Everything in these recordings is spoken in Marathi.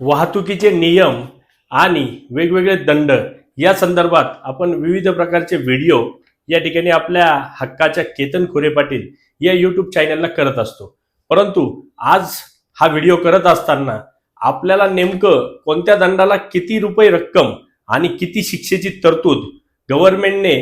वाहतुकीचे नियम आणि वेगवेगळे दंड या संदर्भात आपण विविध प्रकारचे व्हिडिओ या ठिकाणी आपल्या हक्काच्या केतन खोरे पाटील या यूट्यूब चॅनलला करत असतो. परंतु आज हा व्हिडिओ करत असताना आपल्याला नेमकं कोणत्या दंडाला किती रुपये रक्कम आणि किती शिक्षेची तरतूद गव्हर्नमेंटने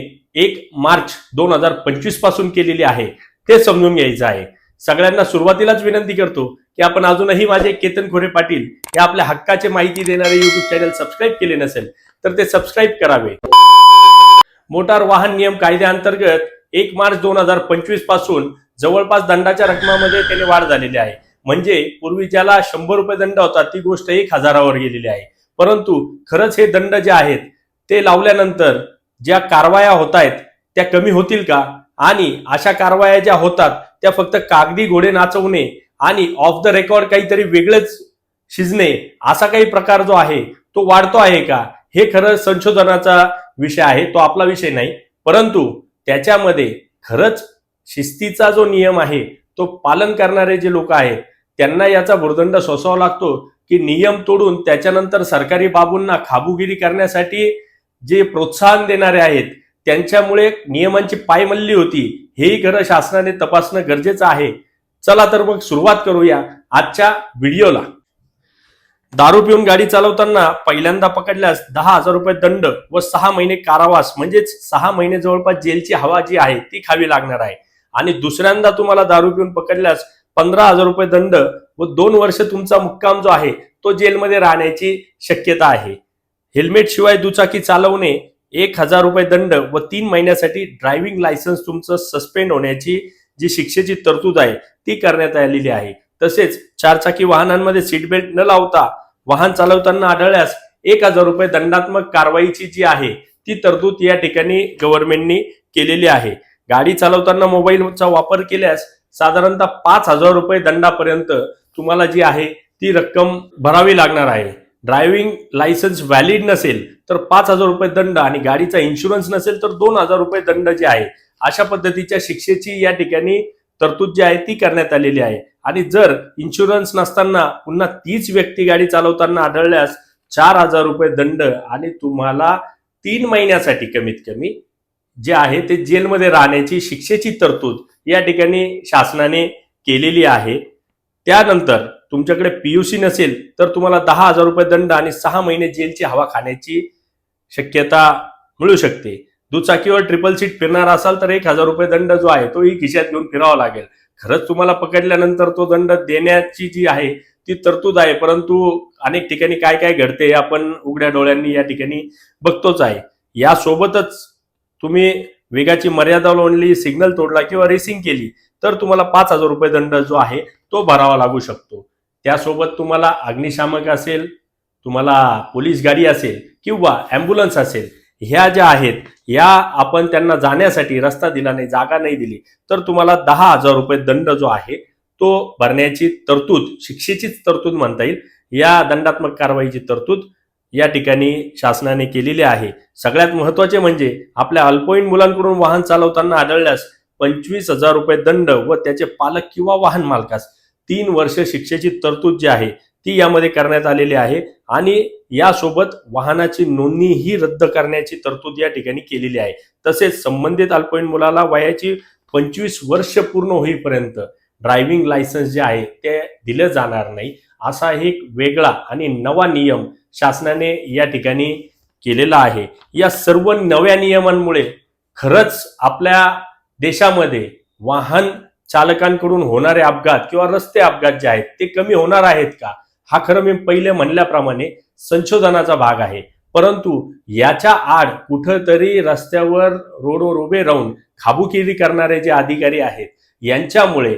एक मार्च दोन हजार पंचवीसपासून केलेली आहे ते समजून घ्यायचं आहे. सगळ्यांना सुरुवातीलाच विनंती करतो की आपण अजूनही माझे केतन खोरे पाटील हे आपल्या हक्काचे माहिती देणारे युट्यूब चॅनल सबस्क्राईब केले नसेल तर ते सबस्क्राईब करावे. मोटार वाहन नियम कायद्याअंतर्गत एक मार्च दोन हजार पंचवीसपासून जवळपास दंडाच्या रकमामध्ये त्याने वाढ झालेली आहे. म्हणजे पूर्वी ज्याला शंभर रुपये दंड होता ती गोष्ट एक हजारावर गेलेली आहे. परंतु खरंच हे दंड जे आहेत ते लावल्यानंतर ज्या कारवाया होत आहेत त्या कमी होतील का? आणि अशा कारवाया ज्या होतात त्या फक्त कागदी घोडे नाचवणे आणि ऑफ द रेकॉर्ड काहीतरी वेगळंच शिजणे असा काही प्रकार जो आहे तो वाढतो आहे का? हे खरं संशोधनाचा विषय आहे तो आपला विषय नाही. परंतु त्याच्यामध्ये खरंच शिस्तीचा जो नियम आहे तो पालन करणारे जे लोक आहेत त्यांना याचा भुर्दंड सोसावा लागतो की नियम तोडून त्याच्यानंतर सरकारी बाबूंना खाबुगिरी करण्यासाठी जे प्रोत्साहन देणारे आहेत त्यांच्यामुळे नियमांची पायमल्ली होती. हेही खरं शासनाने तपासणं गरजेचं आहे. चला तर मग सुरुवात करूया आजच्या व्हिडिओला. दारू पिऊन गाडी चालवताना पहिल्यांदा पकडल्यास दहा हजार रुपये दंड व सहा महिने कारावास म्हणजेच सहा महिने जवळपास जेलची हवा जी आहे ती खावी लागणार आहे. आणि दुसऱ्यांदा तुम्हाला दारू पिऊन पकडल्यास पंधरा हजार रुपये दंड व दोन वर्ष तुमचा मुक्काम जो आहे तो जेलमध्ये राहण्याची शक्यता आहे. हेल्मेट शिवाय दुचाकी चालवणे एक हजार रुपये दंड व तीन महिन्यासाठी ड्रायव्हिंग लायसन्स तुमचं सस्पेंड होण्याची जी शिक्षेची तरतूद आहे ती करण्यात आलेली आहे. तसेच चारचाकी वाहनांमध्ये सीट बेल्ट न लावता वाहन चालवताना आढळल्यास एक हजार रुपये दंडात्मक कारवाईची जी आहे ती तरतूद या ठिकाणी गव्हर्नमेंटनी केलेली आहे. गाडी चालवताना मोबाईलचा वापर केल्यास साधारणतः पाच हजार रुपये दंडापर्यंत तुम्हाला जी आहे ती रक्कम भरावी लागणार आहे. ड्रायव्हिंग लायसन्स व्हॅलिड नसेल तर पाच हजार रुपये दंड आणि गाडीचा इन्शुरन्स नसेल तर दोन हजार रुपये दंड जे आहे अशा पद्धतीच्या शिक्षेची या ठिकाणी तरतूद जी आहे ती करण्यात आलेली आहे. आणि जर इन्शुरन्स नसताना पुन्हा तीच व्यक्ती गाडी चालवताना आढळल्यास चार हजार रुपये दंड आणि तुम्हाला तीन महिन्यासाठी कमीत कमी जे आहे ते जेलमध्ये राहण्याची शिक्षेची तरतूद या ठिकाणी शासनाने केलेली आहे. त्यानंतर तुमच्याकडे पीयूसी नसेल तर तुम्हाला दहा हजार रुपये दंड आणि सहा महिने जेलची हवा खाण्याची शक्यता मिळू शकते. दुचाकीवर ट्रिपल सीट फिरणार असाल तर एक हजार रुपये दंड जो आहे तोही खिशात घेऊन फिरावा लागेल. खरंच तुम्हाला पकडल्यानंतर तो दंड देण्याची जी आहे ती तरतूद आहे परंतु अनेक ठिकाणी काय काय घडते हे आपण उघड्या डोळ्यांनी या ठिकाणी बघतोच आहे. यासोबतच तुम्ही वेगाची मर्यादा ओलांडली सिग्नल तोडला किंवा रेसिंग केली तर तुम्हाला पाच हजार रुपये दंड जो आहे तो भरावा लागू शकतो. त्यासोबत तुम्हाला अग्निशामक असेल तुम्हाला पोलीस गाडी असेल किंवा ॲम्ब्युलन्स असेल ह्या ज्या आहेत या आपण त्यांना जाण्यासाठी रस्ता दिला नाही जागा नाही दिली तर तुम्हाला दहा हजार रुपये दंड जो आहे तो भरण्याची तरतूद शिक्षेचीच तरतूद म्हणता येईल. या दंडात्मक कारवाईची तरतूद या ठिकाणी शासनाने केलेली आहे. सगळ्यात महत्त्वाचे म्हणजे आपल्या अल्पवयीन मुलांकडून वाहन चालवताना आढळल्यास पंचवीस हजार रुपये दंड व त्याचे पालक किंवा वाहन मालकास तीन वर्ष शिक्षेची तरतूद जी आहे ती यामध्ये करण्यात आलेली आहे आणि यासोबत वाहनाची नोंदणीही रद्द करण्याची तरतूद या ठिकाणी केलेली आहे. तसेच संबंधित अल्पवयीन मुलाला वयाची पंचवीस वर्ष पूर्ण होईपर्यंत ड्रायव्हिंग लायसन्स जे आहे ते दिलं जाणार नाही असा एक वेगळा आणि नवा नियम शासनाने या ठिकाणी केलेला आहे. या सर्व नव्या नियमांमुळे खरंच आपल्या देशामध्ये वाहन चालकांकडून होणारे अपघात किंवा रस्ते अपघात जे आहेत ते कमी होणार आहेत का? हा खरं मी पहिले म्हणल्याप्रमाणे संशोधनाचा भाग आहे. परंतु याच्या आड कुठंतरी रस्त्यावर रोडवर उभे राहून खाबुकिरी करणारे जे अधिकारी आहेत यांच्यामुळे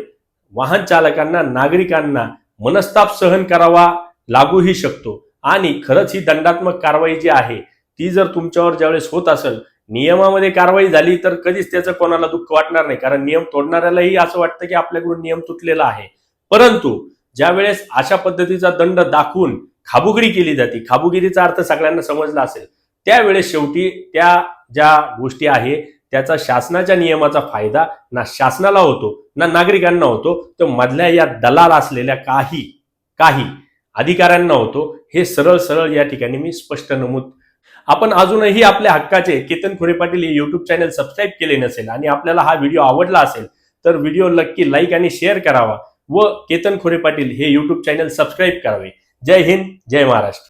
वाहन चालकांना नागरिकांना मनस्ताप सहन करावा लागूही शकतो. आणि खरंच ही दंडात्मक कारवाई जी आहे ती जर तुमच्यावर ज्यावेळेस होत असेल नियमामध्ये कारवाई झाली तर कधीच त्याचं कोणाला दुःख वाटणार नाही. कारण नियम तोडणाऱ्यालाही असं वाटतं की आपल्याकडून नियम तुटलेला आहे. परंतु ज्या वेळेस अशा पद्धतीचा दंड दाखवून खाबुगिरी केली जाते खाबुगिरीचा अर्थ सगळ्यांना समजला असेल त्यावेळेस शेवटी त्या ज्या गोष्टी आहे त्याचा शासनाच्या नियमाचा फायदा ना शासनाला होतो ना नागरिकांना होतो तर मधल्या या दलाल असलेल्या काही काही अधिकाऱ्यांना होतो. हे सरळ सरळ या ठिकाणी मी स्पष्ट नमूद आपण अजूनही आपल्या हक्काचे केतन खोरे पाटील हे युट्यूब चॅनल सबस्क्राईब केले नसेल आणि आपल्याला हा व्हिडिओ आवडला असेल तर व्हिडिओ नक्की लाईक आणि शेअर करावा व केतन खोरे पाटील हे युट्यूब चॅनल सबस्क्राईब करावे. जय हिंद जय महाराष्ट्र.